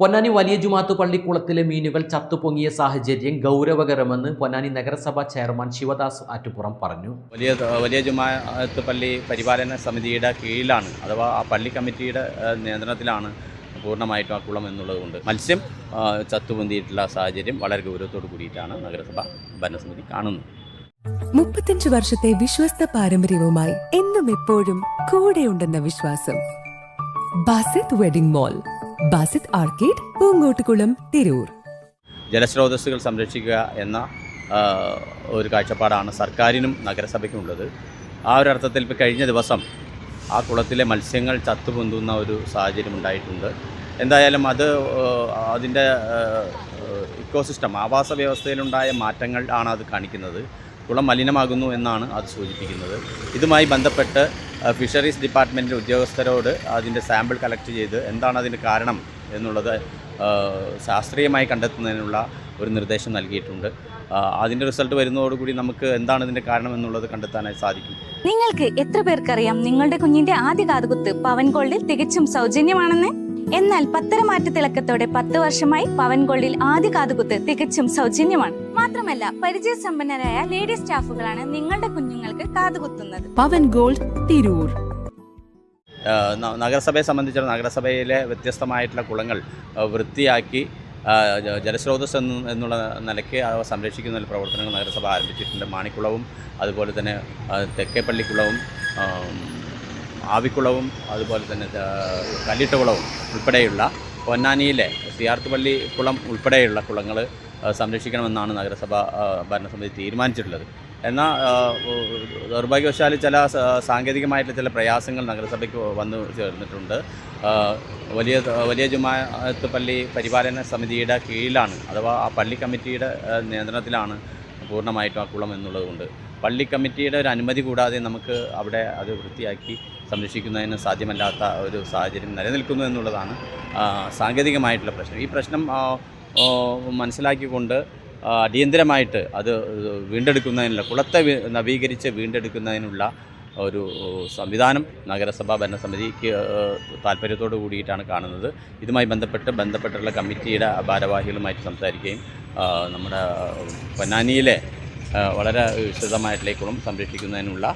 പൊന്നാനി വലിയ ജുമാത്ത് പള്ളിക്കുളത്തിലെ മീനുകൾ ചത്തുപൊങ്ങിയ സാഹചര്യം ഗൗരവകരമെന്ന് പൊന്നാനി നഗരസഭാ ചെയർമാൻ ശിവദാസ് ആറ്റുപുറം പറഞ്ഞു. വലിയ വലിയ ജുമാത്ത് പള്ളി പരിപാലന സമിതിയുടെ കീഴിലാണ് അഥവാ ആ പള്ളി കമ്മിറ്റിയുടെ നിയന്ത്രണത്തിലാണ് പൂർണമായിട്ടും ആ കുളം എന്നുള്ളത് കൊണ്ട് മത്സ്യം ചത്തുപൊന്തിയിട്ടുള്ള സാഹചര്യം വളരെ ഗൗരവത്തോടു കൂടിയിട്ടാണ് നഗരസഭ ഭരണസമിതി കാണുന്നത്. മുപ്പത്തഞ്ച് വർഷത്തെ വിശ്വസ്ത പാരമ്പര്യവുമായി എന്നും എപ്പോഴും കൂടെയുണ്ടെന്ന വിശ്വാസം. Basith wedding mall. Basith arcade Poonkottukulam Tirur. ജലസ്രോതസ്സുകൾ സംരക്ഷിക്കുക എന്ന ഒരു കാഴ്ചപ്പാടാണ് സർക്കാരിനും നഗരസഭയ്ക്കും ഉള്ളത് ആ ഒരു അർത്ഥത്തിൽ ഇപ്പോൾ കഴിഞ്ഞ ദിവസം ആ കുളത്തിലെ മത്സ്യങ്ങൾ ചത്തുപൊന്തുന്ന ഒരു സാഹചര്യം ഉണ്ടായിട്ടുണ്ട്. എന്തായാലും അത് അതിന്റെ ഇക്കോസിസ്റ്റം ആവാസ വ്യവസ്ഥയിലുണ്ടായ മാറ്റങ്ങൾ ആണ് അത് കാണിക്കുന്നത്. കുളം മലിനമാകുന്നു എന്നാണ് അത് സൂചിപ്പിക്കുന്നത്. ഇതുമായി ബന്ധപ്പെട്ട് ഫിഷറീസ് ഡിപ്പാർട്ട്മെന്റിന്റെ ഉദ്യോഗസ്ഥരോട് അതിന്റെ സാമ്പിൾ കളക്ട് ചെയ്ത് എന്താണ് അതിന് കാരണം എന്നുള്ളത് ശാസ്ത്രീയമായി കണ്ടെത്തുന്നതിനുള്ള ഒരു നിർദ്ദേശം നൽകിയിട്ടുണ്ട്. അതിന്റെ റിസൾട്ട് വരുന്നതോടുകൂടി നമുക്ക് എന്താണ് ഇതിന്റെ കാരണം എന്നുള്ളത് കണ്ടെത്താനായി സാധിക്കും. നിങ്ങൾക്ക് എത്ര പേർക്കറിയാം നിങ്ങളുടെ കുഞ്ഞിന്റെ ആദ്യ കാതുകുത്ത് പവൻ ഗോൾഡിൽ തികച്ചും സൗജന്യമാണെന്ന്? എന്നാൽ പത്തരമാറ്റ തിളക്കത്തോടെ പത്ത് വർഷമായി പവൻ ഗോൾഡിൽ ആദ്യ കാതുകുത്ത് തികച്ചും സൗജന്യമാണ്. മാത്രമല്ല പരിചയസമ്പന്നരായ ലേഡി സ്റ്റാഫുകളാണ് നിങ്ങളുടെ കുഞ്ഞുങ്ങൾക്ക് കാതുകുത്തുന്നത്. പവൻ ഗോൾഡ് തിരൂർ. ന- നഗരസഭയെ സംബന്ധിച്ചിടത്തോളം നഗരസഭയിലെ വ്യത്യസ്തമായിട്ടുള്ള കുളങ്ങൾ വൃത്തിയാക്കി ജലസ്രോതസ് എന്ന് എന്നുള്ള നിലയ്ക്ക് അവ സംരക്ഷിക്കുന്ന ഒരു പ്രവർത്തനങ്ങൾ നഗരസഭ ആരംഭിച്ചിട്ടുണ്ട്. മാണിക്കുളവും അതുപോലെ തന്നെ തെക്കേപ്പള്ളിക്കുളവും ആവിക്കുളവും അതുപോലെ തന്നെ കല്ലിട്ടകുളവും ഉൾപ്പെടെയുള്ള പൊന്നാനിയിലെ സിയാർത്തുപള്ളി കുളം ഉൾപ്പെടെയുള്ള കുളങ്ങൾ സംരക്ഷിക്കണമെന്നാണ് നഗരസഭ ഭരണസമിതി തീരുമാനിച്ചിട്ടുള്ളത്. എന്നാൽ ദൗർഭാഗ്യവശാൽ ചില സാങ്കേതികമായിട്ടുള്ള ചില പ്രയാസങ്ങൾ നഗരസഭയ്ക്ക് വന്നു ചേർന്നിട്ടുണ്ട്. വലിയ വലിയ ജുമാത്ത് പള്ളി പരിപാലന സമിതിയുടെ കീഴിലാണ് അഥവാ ആ പള്ളി കമ്മിറ്റിയുടെ നിയന്ത്രണത്തിലാണ് പൂർണമായിട്ടും ആ കുളം എന്നുള്ളത് കൊണ്ട് പള്ളി കമ്മിറ്റിയുടെ ഒരു അനുമതി കൂടാതെ നമുക്ക് അവിടെ അത് വൃത്തിയാക്കി സംരക്ഷിക്കുന്നതിന് സാധ്യമല്ലാത്ത ഒരു സാഹചര്യം നിലനിൽക്കുന്നു എന്നുള്ളതാണ് സാങ്കേതികമായിട്ടുള്ള പ്രശ്നം. ഈ പ്രശ്നം മനസ്സിലാക്കിക്കൊണ്ട് അടിയന്തരമായിട്ട് അത് വീണ്ടെടുക്കുന്നതിനുള്ള കുളത്തെ നവീകരിച്ച് വീണ്ടെടുക്കുന്നതിനുള്ള ഒരു സംവിധാനം നഗരസഭാ ഭരണസമിതിക്ക് താല്പര്യത്തോടു കൂടിയിട്ടാണ് കാണുന്നത്. ഇതുമായി ബന്ധപ്പെട്ട് ബന്ധപ്പെട്ടുള്ള കമ്മിറ്റിയുടെ ഭാരവാഹികളുമായിട്ട് സംസാരിക്കുകയും നമ്മുടെ പൊന്നാനിയിലെ വളരെ വിശദമായിട്ടുള്ള സംരക്ഷിക്കുന്നതിനുള്ള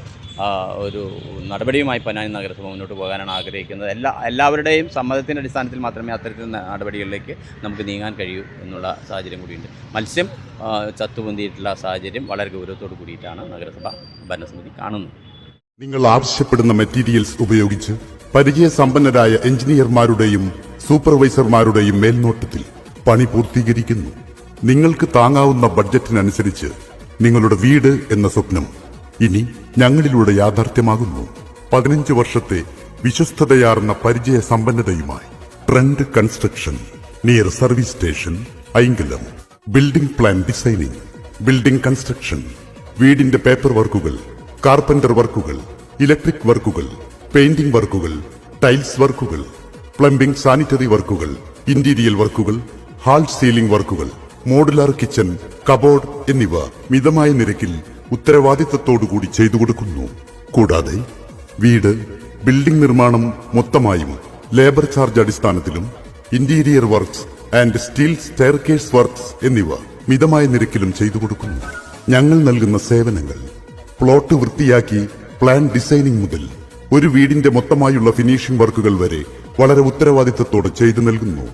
ഒരു നടപടിയുമായി പനാനി നഗരസഭ മുന്നോട്ട് പോകാനാണ് ആഗ്രഹിക്കുന്നത്. എല്ലാ എല്ലാവരുടെയും സമ്മതത്തിന്റെ അടിസ്ഥാനത്തിൽ മാത്രമേ അത്തരത്തിൽ നടപടികളിലേക്ക് നമുക്ക് നീങ്ങാൻ കഴിയൂ എന്നുള്ള സാഹചര്യം കൂടിയുണ്ട്. മത്സ്യം ചത്തുപൊന്തിയിട്ടുള്ള സാഹചര്യം വളരെ ഗൗരവത്തോടു കൂടിയിട്ടാണ് നഗരസഭ ഭരണസമിതി കാണുന്നത്. നിങ്ങൾ ആവശ്യപ്പെടുന്ന മെറ്റീരിയൽസ് ഉപയോഗിച്ച് പരിചയസമ്പന്നരായ എഞ്ചിനീയർമാരുടെയും സൂപ്പർവൈസർമാരുടെയും മേൽനോട്ടത്തിൽ പണി പൂർത്തീകരിക്കുന്നു. നിങ്ങൾക്ക് താങ്ങാവുന്ന ബഡ്ജറ്റിനനുസരിച്ച് നിങ്ങളുടെ വീട് എന്ന സ്വപ്നം. ഇനി ഞങ്ങളിലൂടെ യാഥാർത്ഥ്യമാകുന്നു. പതിനഞ്ച് വർഷത്തെ വിശ്വസ്തതയാർന്ന പരിചയ സമ്പന്നതയുമായി. Trend construction near service station Ainkalam building plan designing building construction വീടിന്റെ പേപ്പർ വർക്കുകൾ കാർപ്പന്റർ വർക്കുകൾ ഇലക്ട്രിക് വർക്കുകൾ പെയിന്റിംഗ് വർക്കുകൾ ടൈൽസ് വർക്കുകൾ പ്ലംബിംഗ് സാനിറ്ററി വർക്കുകൾ ഇന്റീരിയൽ വർക്കുകൾ ഹാൾ സീലിംഗ് വർക്കുകൾ മോഡുലാർ കിച്ചൺ കബോർഡ് എന്നിവ മിതമായ നിരക്കിൽ ഉത്തരവാദിത്തത്തോടുകൂടി ചെയ്തു കൊടുക്കുന്നു. കൂടാതെ വീട് ബിൽഡിംഗ് നിർമ്മാണം മൊത്തമായും ലേബർ ചാർജ് അടിസ്ഥാനത്തിലും interior works and steel staircase works എന്നിവ മിതമായ നിരക്കിലും ചെയ്തു കൊടുക്കുന്നു. ഞങ്ങൾ നൽകുന്ന സേവനങ്ങൾ പ്ലോട്ട് വൃത്തിയാക്കി പ്ലാൻ ഡിസൈനിംഗ് മുതൽ ഒരു വീടിന്റെ മൊത്തമായുള്ള ഫിനിഷിംഗ് വർക്കുകൾ വരെ വളരെ ഉത്തരവാദിത്തത്തോടെ ചെയ്തു നൽകുന്നു.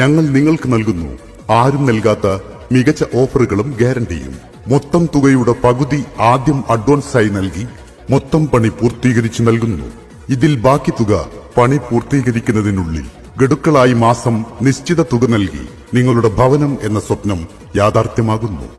ഞങ്ങൾ നിങ്ങൾക്ക് നൽകുന്നു ആരും നൽകാത്ത മികച്ച ഓഫറുകളും ഗ്യാരണ്ടിയും. മൊത്തം തുകയുടെ പകുതി ആദ്യം അഡ്വാൻസായി നൽകി മൊത്തം പണി പൂർത്തീകരിച്ചു നൽകുന്നു. ഇതിൽ ബാക്കി തുക പണി പൂർത്തീകരിക്കുന്നതിനുള്ളിൽ ഗഡുക്കളായി മാസം നിശ്ചിത തുക നൽകി നിങ്ങളുടെ ഭവനം എന്ന സ്വപ്നം യാഥാർത്ഥ്യമാകുന്നു.